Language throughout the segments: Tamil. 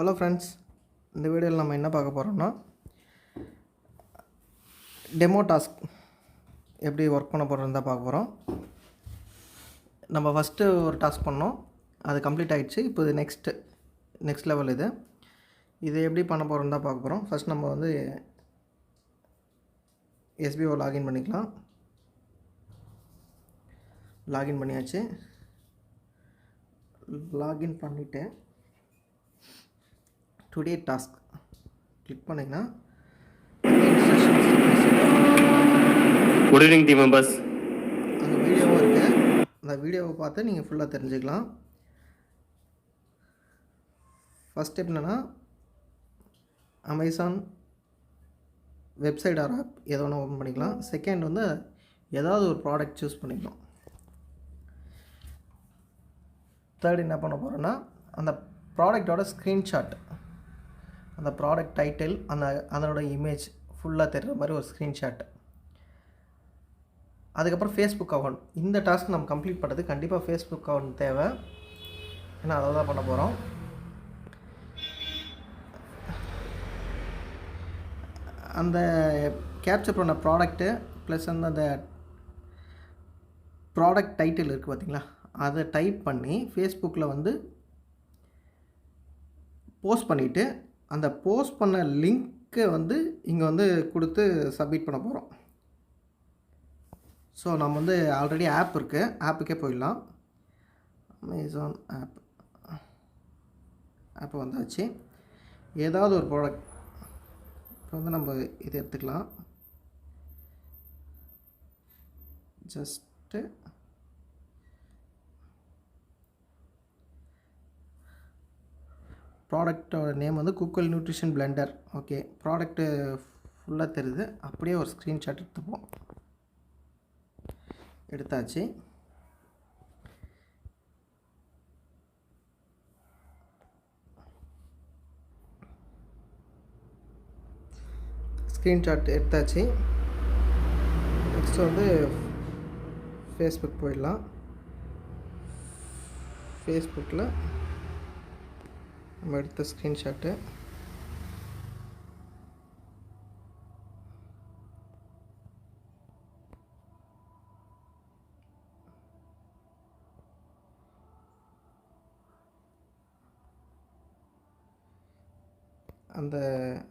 ஹலோ ஃப்ரெண்ட்ஸ் இந்த வீடியோவில் நம்ம என்ன பார்க்க போகிறோம்னா டெமோ டாஸ்க் எப்படி ஒர்க் பண்ண போகிறோம் தான் பார்க்க போகிறோம் நம்ம ஃபஸ்ட்டு ஒரு டாஸ்க் பண்ணோம் அது கம்ப்ளீட் ஆகிடுச்சு இப்போ இது நெக்ஸ்ட்டு நெக்ஸ்ட் லெவல் இது. இது எப்படி பண்ண போகிறோம் தான் பார்க்க போகிறோம் ஃபஸ்ட் நம்ம வந்து எஸ்பிஓ லாகின் பண்ணிக்கலாம். லாகின் பண்ணியாச்சு. லாகின் பண்ணிவிட்டேன் டுடே டாஸ்க் கிளிக் பண்ணிங்கன்னா குட் ஈவினிங் டீம் மெம்பர்ஸ் அந்த வீடியோவும் இருக்குது அந்த வீடியோவை பார்த்து நீங்கள் ஃபுல்லாக தெரிஞ்சுக்கலாம். ஃபஸ்ட் ஸ்டெப் என்னென்னா அமேசான் வெப்சைட் ஆர் ஆப் எதோ ஒன்று ஓப்பன் பண்ணிக்கலாம். செகண்ட் வந்து ஏதாவது ஒரு ப்ராடக்ட் சூஸ் பண்ணிக்கலாம். தேர்ட் என்ன பண்ண போகிறோன்னா அந்த ப்ராடக்டோட ஸ்க்ரீன்ஷாட் அந்த ப்ராடக்ட் டைட்டில் அந்த அதனோட இமேஜ் ஃபுல்லாக தெரிகிற மாதிரி ஒரு ஸ்க்ரீன்ஷாட் அதுக்கப்புறம் ஃபேஸ்புக் அக்கௌண்ட் இந்த டாஸ்க் நம்ம கம்ப்ளீட் பண்ணுறது கண்டிப்பாக ஃபேஸ்புக் அக்கௌண்ட் தேவை. ஏன்னா அதை தான் பண்ண போகிறோம் அந்த கேப்சர் பண்ண ப்ராடக்ட்டு ப்ளஸ் வந்து அந்த ப்ராடக்ட் டைட்டில் இருக்குது பார்த்தீங்களா? அதை டைப் பண்ணி ஃபேஸ்புக்கில் வந்து போஸ்ட் பண்ணிவிட்டு அந்த போஸ்ட் பண்ண லிங்க்கை வந்து இங்கே வந்து கொடுத்து சப்மிட் பண்ண போகிறோம். ஸோ நம்ம வந்து ஆல்ரெடி ஆப் இருக்குது ஆப்புக்கே போயிடலாம். Amazon app. ஆப் வந்தாச்சு. ஏதாவது ஒரு ப்ராடக்ட் இப்போ வந்து நம்ம இது எடுத்துக்கலாம். ஜஸ்ட்டு ப்ராடக்டோட நேம் வந்து குக்கல் நியூட்ரிஷன் பிளெண்டர். ஓகே ப்ராடக்ட்டு ஃபுல்லாக தெரியுது. அப்படியே ஒரு ஸ்க்ரீன்ஷாட் எடுத்துப்போம். எடுத்தாச்சு. ஸ்க்ரீன்ஷாட் எடுத்தாச்சு. நெக்ஸ்ட் வந்து ஃபேஸ்புக் போயிடலாம். ஃபேஸ்புக்கில் நம்ம எடுத்த ஸ்க்ரீன்ஷாட்டு அந்த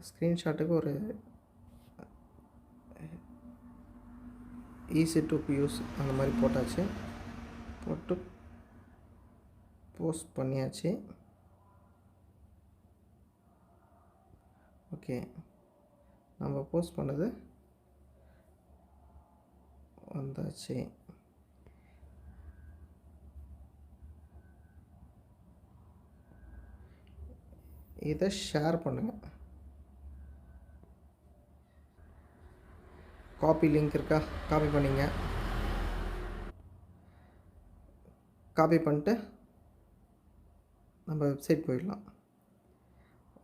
ஸ்க்ரீன்ஷாட்டுக்கு ஒரு ஈஸி டு யூஸ் அந்த மாதிரி போட்டாச்சு. போட்டு போஸ்ட் பண்ணியாச்சு. ஓகே. நம்ம போஸ்ட் பண்ணது வந்தாச்சு. இதை ஷேர் பண்ணுங்கள் காப்பி லிங்க் இருக்கா? காப்பி பண்ணிங்க. காப்பி பண்ணிட்டு நம்ம வெப்சைட் போயிடலாம்.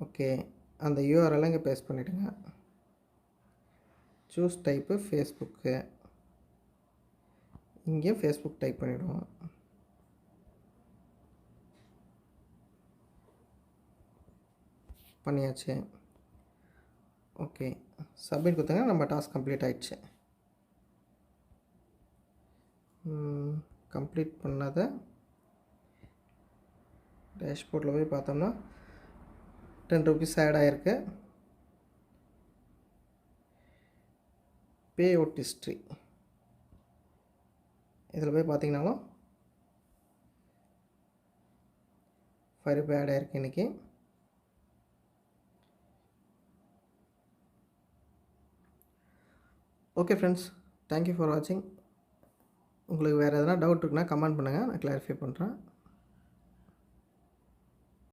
ஓகே அந்த யூஆர்எல் இங்கே பேஸ்ட் பண்ணிவிடுங்க சூஸ் டைப்பு ஃபேஸ்புக்கு இங்கே ஃபேஸ்புக் டைப் பண்ணிவிடுவோம் பண்ணியாச்சு. ஓகே சப்மிட் கொடுத்தாங்க நம்ம டாஸ்க் கம்ப்ளீட் ஆகிடுச்சு கம்ப்ளீட் பண்ணதை டேஷ்போர்ட்டில் போய் பார்த்தோம்னா டென் ருபீஸ் ஆட் ஆகிருக்கு பே அவுட் ஹிஸ்ட்ரி இதில் போய் பார்த்தீங்கனாலும் ஃபைவ் ருபி ஆட் ஆகிருக்கு இன்றைக்கி ஓகே ஃப்ரெண்ட்ஸ் தேங்க்யூ ஃபார் வாட்சிங் உங்களுக்கு வேறு எதனா டவுட் இருக்குன்னா கமெண்ட் பண்ணுங்கள் நான் கிளாரிஃபை பண்ணுறேன்